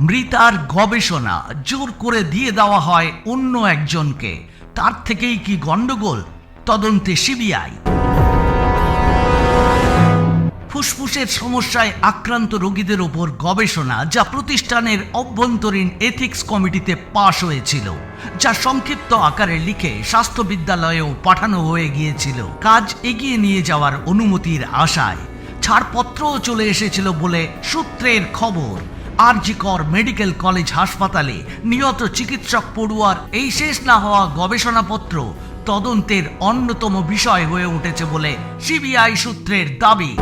মৃতার গবেষণা জোর করে দিয়ে দেওয়া হয় অন্য একজনকে। তার থেকেই কি গন্ডগোল তদন্তে সিবিআই। ফুসফুসের সমস্যায় আক্রান্ত রোগীদের ওপর গবেষণা, যা প্রতিষ্ঠানের অভ্যন্তরীণ এথিক্স কমিটিতে পাশ হয়েছিল, যা সংক্ষিপ্ত আকারে লিখে স্বাস্থ্য বিদ্যালয়েও পাঠানো হয়ে গিয়েছিল। কাজ এগিয়ে নিয়ে যাওয়ার অনুমতির আশায় ছাড়পত্রও চলে এসেছিল বলে সূত্রের খবর। আরজিকর মেডিকেল কলেজ হাসপাতালে নিহত চিকিৎসক পড়ুয়ার এই শেষ না হওয়া গবেষণাপত্র তদন্তের অন্যতম বিষয় হয়ে উঠেছে বলে সিবিআই সূত্রের দাবি।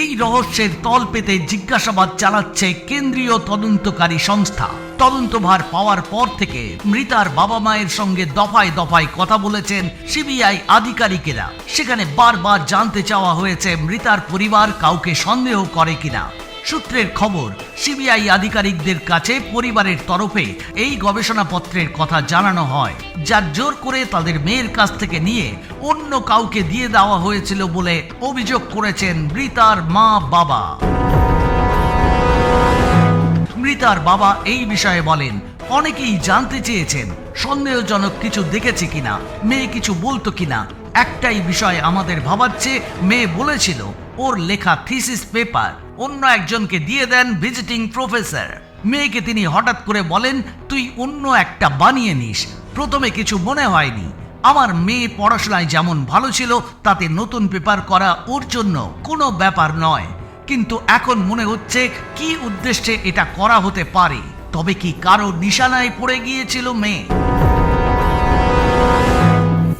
এই রহস্যের তল পেতে জিজ্ঞাসাবাদ চালাচ্ছে কেন্দ্রীয় তদন্তকারী সংস্থা। তদন্তভার পাওয়ার পর থেকে মৃতার বাবা মায়ের সঙ্গে দফায় দফায় কথা বলেছেন সিবিআই আধিকারিকেরা। সেখানে বারবার জানতে চাওয়া হয়েছে মৃতার পরিবার কাউকে সন্দেহ করে কিনা। সূত্রের খবর, সিবিআই আধিকারিকদের কাছে পরিবারের তরফে এই গবেষণাপত্রের কথা জানানো হয় যার জোর করে তাদের মেয়ের কাছ থেকে নিয়ে অন্য কাউকে দিয়ে দেওয়া হয়েছিল বলে অভিযোগ করেছেন মৃতার মা বাবা মৃতার বাবা এই বিষয়ে বলেন, অনেকেই জানতে চেয়েছেন, সন্দেহজনক কিছু দেখেছে কিনা, মেয়ে কিছু বলতো কিনা, একটাই বিষয় আমাদের ভাবাচ্ছে, মেয়ে বলেছিল, ওর লেখা থিসিস পেপার অন্য একজনকে দিয়ে দেন ভিজিটিং প্রফেসর মেয়েকে তিনি হঠাৎ করে বলেন, তুই অন্য একটা বানিয়ে নিস। প্রথমে কিছু মনে হয়নি। আমার মেয়ে পড়াশোনায় যেমন ভালো ছিল, তাতে নতুন পেপার করা ওর জন্য কোনো ব্যাপার নয়। কিন্তু এখন মনে হচ্ছে কি উদ্দেশ্যে এটা করা হতে পারে। তবে কি কারও নিশানায় পড়ে গিয়েছিল মেয়ে?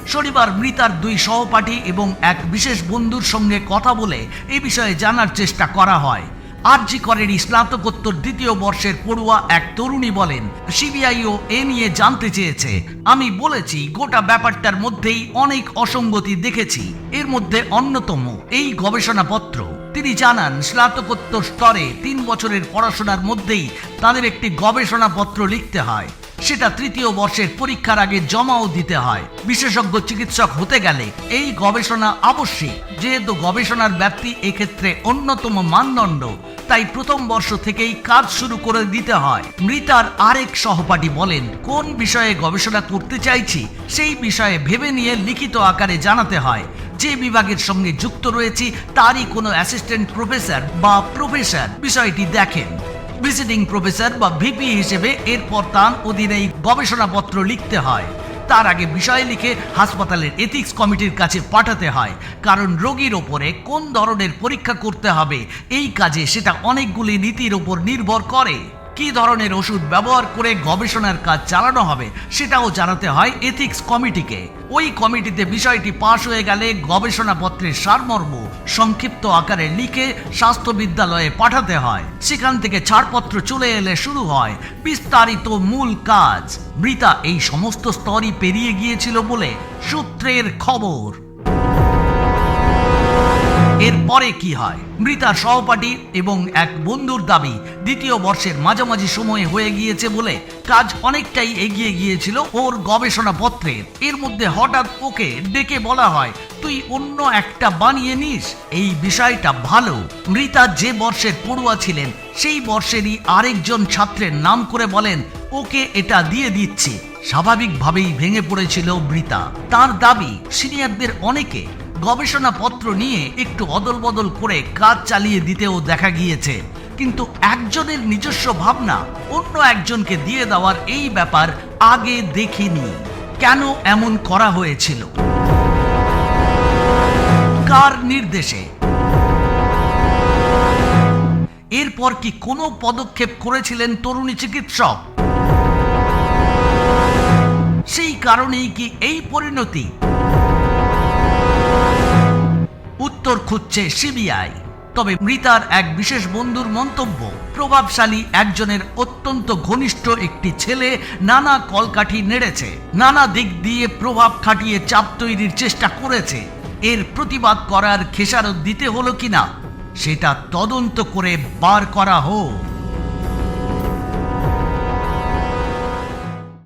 শনিবার মৃতার দুই সহপাঠী এবং এক বিশেষ বন্ধুর সঙ্গে কথা বলে এ বিষয়ে জানার চেষ্টা করা হয়। আরজি করের স্নাতকোত্তর দ্বিতীয় বর্ষের পড়ুয়া এক তরুণী বলেন, সিবিআইও এ নিয়ে জানতে চেয়েছে। আমি বলেছি, গোটা ব্যাপারটার মধ্যেই অনেক অসঙ্গতি দেখেছি। এর মধ্যে অন্যতম, এই গবেষণাপত্র। তিনি জানান, স্নাতকোত্তর স্তরে তিন বছরের পড়াশোনার মধ্যেই তাদের একটি গবেষণাপত্র লিখতে হয়। সেটা তৃতীয় বর্ষের পরীক্ষার আগে জমাও দিতে হয়। বিশেষজ্ঞ চিকিৎসক হতে গেলে এই গবেষণা আবশ্যিক। যেহেতু গবেষণার ব্যাপ্তি এক্ষেত্রে অন্যতম মানদণ্ড, তাই প্রথম বর্ষ থেকেই কাজ শুরু করে দিতে হয়। মৃতার আরেক সহপাঠী বলেন, কোন বিষয়ে গবেষণা করতে চাইছি, সেই বিষয়ে ভেবে নিয়ে লিখিত আকারে জানাতে হয়। যে বিভাগের সঙ্গে যুক্ত রয়েছি, তারই কোনো অ্যাসিস্ট্যান্ট প্রফেসর বা প্রফেসর বিষয়টি দেখেন। ভিজিটিং প্রফেসর বা ভিপি হিসেবে এরপর তার অধীনে গবেষণাপত্র লিখতে হয়। তার আগে বিষয় লিখে হাসপাতালের এথিক্স কমিটির কাছে পাঠাতে হয়। কারণ রোগীর ওপরে কোন ধরনের পরীক্ষা করতে হবে, এই কাজে সেটা অনেকগুলি নীতির ওপর নির্ভর করে। কি ধরনের ওষুধ ব্যবহার করে গবেষণার কাজ চালানো হবে সেটাও জানাতে হয় এথিক্স কমিটিকে ওই কমিটিতে বিষয়টি পাশ হয়ে গেলে গবেষণাপত্রের সারমর্ম সংক্ষিপ্ত আকারে লিখে স্বাস্থ্য বিদ্যালয়ে পাঠাতে হয়। সেখান থেকে ছাড়পত্র চলে এলে শুরু হয় বিস্তারিত মূল কাজ। মৃতা এই সমস্ত স্তরই পেরিয়ে গিয়েছিল বলে সূত্রের খবর। এরপরে কি হয়? মৃতার সহপাঠী এবং এক বন্ধুর দাবি, দ্বিতীয় বর্ষের মাঝামাঝি সময়ে হয়ে গিয়েছে বলে কাজ অনেকটাই এগিয়ে গিয়েছিল ওর গবেষণাপত্রের এর মধ্যে হঠাৎ ওকে ডেকে বলা হয়, তুই অন্য একটা বানিয়ে নিস, এই বিষয়টা ভালো। মৃতা যে বর্ষের পড়ুয়া ছিলেন, সেই বর্ষেরই আরেকজন ছাত্রের নাম করে বলেন, ওকে এটা দিয়ে দিচ্ছি। স্বাভাবিকভাবেই ভেঙে পড়েছিল মৃতা। তার দাবি, সিনিয়রদের অনেকে গবেষণাপত্র নিয়ে একটু অদল বদল করে কাজ চালিয়ে দিতেও দেখা গিয়েছে। কিন্তু একজনের নিজস্ব ভাবনা অন্য একজনকে দিয়ে দেওয়ার এই ব্যাপার আগে দেখিনি। কেন এমন করা হয়েছিল? কার নির্দেশে? এরপর কি কোনো পদক্ষেপ করেছিলেন তরুণী চিকিৎসক? সেই কারণেই কি এই পরিণতি উত্তর খুঁজছে সিবিআই। তবে মৃতার এক বিশেষ বন্ধুর মন্তব্য, প্রভাবশালী একজনের অত্যন্ত ঘনিষ্ঠ একটি ছেলে নানা কলকাঠি নেড়েছে, নানা দিক দিয়ে প্রভাব খাটিয়ে চাপ তৈরির চেষ্টা করেছে। এর প্রতিবাদ করার খেসারত দিতে হলো কিনা, সেটা তদন্ত করে বার করা হোক।